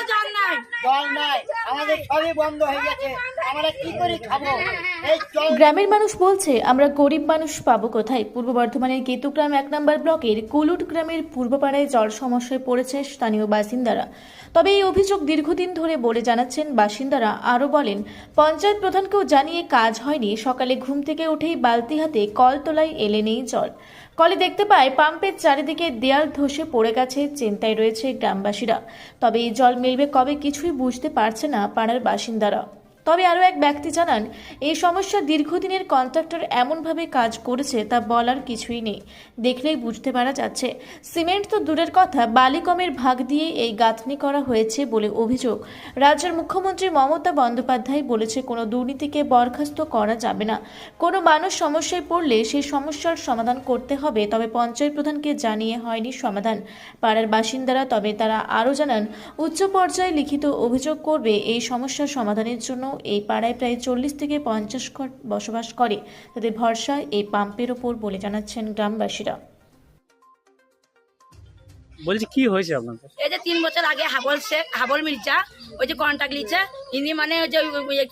কাছে কি গ্রামের মানুষ বলছে, আমরা গরিব মানুষ পাবো কোথায়? পূর্ব বর্ধমানের কেতুগ্রাম এক নম্বর ব্লকের কুলুট গ্রামের পূর্বপাড়ায় জল সমস্যায় পড়েছে স্থানীয় বাসিন্দারা। তবে এই অভিযোগ দীর্ঘদিন ধরে বলে জানাচ্ছেন বাসিন্দারা। আরও বলেন, পঞ্চায়েত প্রধানকেও জানিয়ে কাজ হয়নি। সকালে ঘুম থেকে উঠেই বালতি হাতে কল তোলায় এলে নেই জল। কলে দেখতে পায়, পাম্পের চারিদিকে দেয়াল ধসে পড়ে গেছে, চিন্তায় রয়েছে গ্রামবাসীরা। তবে এই জল মিলবে কবে কিছুই বুঝতে পারছে না পাড়ার বাসিন্দারা। তবে আরও এক ব্যক্তি জানান, এই সমস্যা দীর্ঘদিনের কন্ট্রাক্টর এমনভাবে কাজ করেছে তা বলার কিছুই নেই। দেখলেই বুঝতে পারা যাচ্ছে। সিমেন্ট তো দূরের কথা বালিকমের ভাগ দিয়ে এই গাঁথনি করা হয়েছে বলে অভিযোগ। রাজ্যের মুখ্যমন্ত্রী মমতা বন্দ্যোপাধ্যায় বলেছে, কোনো দুর্নীতিকে বরখাস্ত করা যাবে না। কোনো মানুষ সমস্যায় পড়লে সেই সমস্যার সমাধান করতে হবে, তবে পঞ্চায়েত প্রধানকে জানিয়ে হয়নি সমাধান। পাড়ার বাসিন্দারা তবে তারা আরও জানান, উচ্চ পর্যায়ে লিখিত অভিযোগ করবে এই সমস্যার সমাধানের জন্য এই পাড়ায় প্রায় চল্লিশ থেকে পঞ্চাশ ঘর বসবাস করে। তাদের ভরসা এই পাম্পের ওপর বলে জানাচ্ছেন গ্রামবাসীরা। বলছি কি হয়েছে আপনাদের? এই যে তিন বছর আগে হাবল শেখ হাবল মির্জা ওই যে কন্ট্যাক্ট নিচ্ছে ইনি মানে ওই যে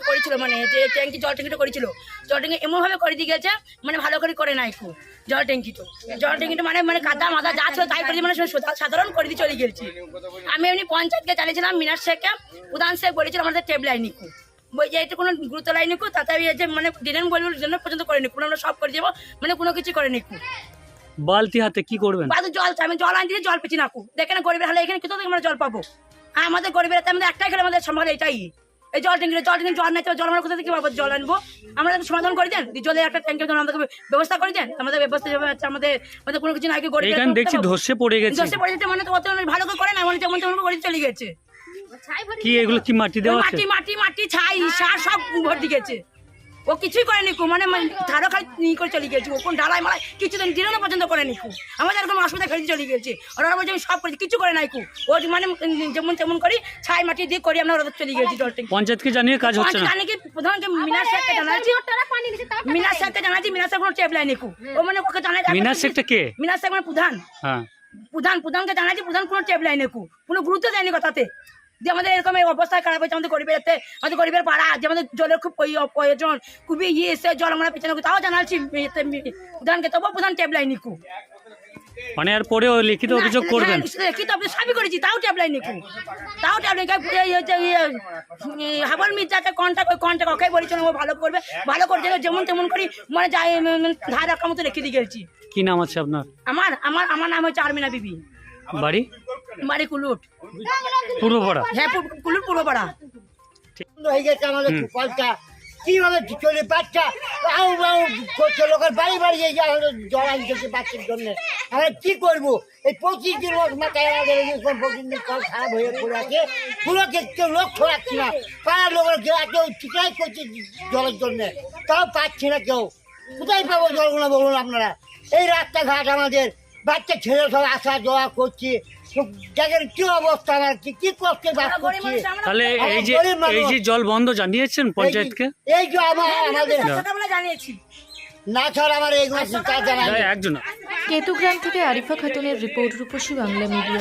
করেছিল মানে যে ট্যাঙ্কি জল ট্যাঙ্কিটা করেছিল। জল ট্যাঙ্কি এমনভাবে করে দিয়ে গেছে মানে ভালো করে করে নাই খুব জল ট্যাঙ্কি তো। জল ট্যাঙ্কিটা মানে মানে কাদা মাদা যা ছিল তাই করে মানে সাধারণ করে দিয়ে চলে গেছি আমি এমনি পঞ্চায়েতকে চালিয়েছিলাম মিনার শেখকে প্রধান শেখ বলেছিল আমাদের টেপ লাইন নিকু বই যে কোনো গুরুত্ব লাইন নিকু তাতে এই যে মানে দিলেন বলব জন্য পর্যন্ত করে নিকু আমরা সব করে দেবো মানে কোনো কিছু করে নিকু বালতি হাতে কি করবেন? বাদু জল চাই, আমি জল আনছি জল পেছি না কু। দেখে না গরিবের হলে এখানে কোথাও থেকে আমরা জল পাবো? আর আমাদের গরিবের হাতে আমাদের একটাই খেলে আমাদের সমাধান এটাই। এই জল ট্যাঙ্কি জল ট্যাঙ্কি জল নাই জল আমরা কোথা থেকে পাবো? জল আনব। আমরা সমাধান করে দেন জলের একটা ট্যাঙ্কের জন্য আমাদেরকে ব্যবস্থা করে দেন। আমাদের ব্যবস্থা আমাদের আমাদের কোনো কিছু নাই কি গরিব এখানে দেখছি ধসে পড়ে গেছে। দশে পড়ে যেতে মানে তো অত ভালো করে করে না মানে যেমন তেমন করে চলে গেছে। কি এগুলো কি মাটি দেওয়া আছে? মাটি মাটি মাটি ছাই সার সব ভর্তি গেছে। ও কিছুই করেনি কু মানে ধারো খালি করে চলে গেছে ও কোন ঢালাই মালাই কিছু দিন দিনও পর্যন্ত করেনি কু। আমাদের এরকম অসুবিধা ফেলে চলে গেছে ওরা বলছে আমি সব করেছি কিছু করে নাই কু। ও মানে যেমন তেমন করি ছাই মাটি দিয়ে করি আমরা ওরা চলে গেছি জলটা। পঞ্চায়েতকে জানিয়ে কাজ হচ্ছে না? জানি কি প্রধানকে মিনার শেখকে জানাচ্ছি শেখকে জানাচ্ছি শেখ কোনো টেপ লাইনি কু। ও মানে ওকে জানাই মিনার শেখটা কে? শেখ মানে প্রধান। হ্যাঁ। প্রধান প্রধানকে জানাচ্ছি প্রধান কোনো টেপ লাইনে কু। কোনো গুরুত্ব দেয়নি কথাতে। যে আমাদের এরকম এই অবস্থা খারাপ হয়েছে আমাদের গরিবের এতে আমাদের গরিবের পাড়া যে আমাদের জলের খুব প্রয়োজন খুবই ইয়ে এসে জল আমরা পেছনে তাও জানাচ্ছি প্রধানকে তবুও প্রধান টেপ লাইনি কু মানে আর পরেও লিখিত অভিযোগ করবেন? হ্যাঁ, কি তো আপনি সবই করেছি তাও ট্যাব লাইন নিকু। তাও ট্যাব লাইন হাবল মির্জাকে কন্ট্যাক্ট ওই কন্ট্যাক্ট ওকে বলেছিল ও ভালো করবে ভালো করছিল যেমন তেমন করি মানে যাই ধার রাখার মতো রেখে দিয়ে গেছি কি নাম আছে আপনার? আমার আমার আমার নাম হচ্ছে আরমিনা বিবি। বাড়ি? বাড়ি কুলুট। পূর্বপাড়া হ্যাঁ পূর্বপাড়া হয়ে গেছে আমাদের কলটা কীভাবে চলে বাচ্চা আউ বাউ করছে লোকের বাড়ি বাড়ি এই জল বাচ্চার জন্য। আমরা কি করব? এই পঁচিশ দিন মাথায় আমাদের পঁচিশ দিন কল খারাপ হয়ে পড়ে আছে। পুরোকে কেউ লক্ষ্য রাখছি না। পাড়ার লোকের কেউ ঠিকাই করছে জলের জন্য। তাও পাচ্ছি না কেউ। কোথায় পাবো জলগুলো বলুন আপনারা? এই রাস্তাঘাট আমাদের। বাচ্চা ছেলে সব আসা যাওয়া করছে। কি অবস্থা? কি কষ্টে বাস করছি? তাহলে এই যে এই যে জল বন্ধ জানিয়েছেন পঞ্চায়েতকে? এই যে আমার আমাদের জানিয়েছি। না ছাড়া আমার এইগুলো কাজ জানা নেই। একজন। কেতুগ্রাম থেকে আরিফা খাতুনের রিপোর্ট রূপসী বাংলা মিডিয়া।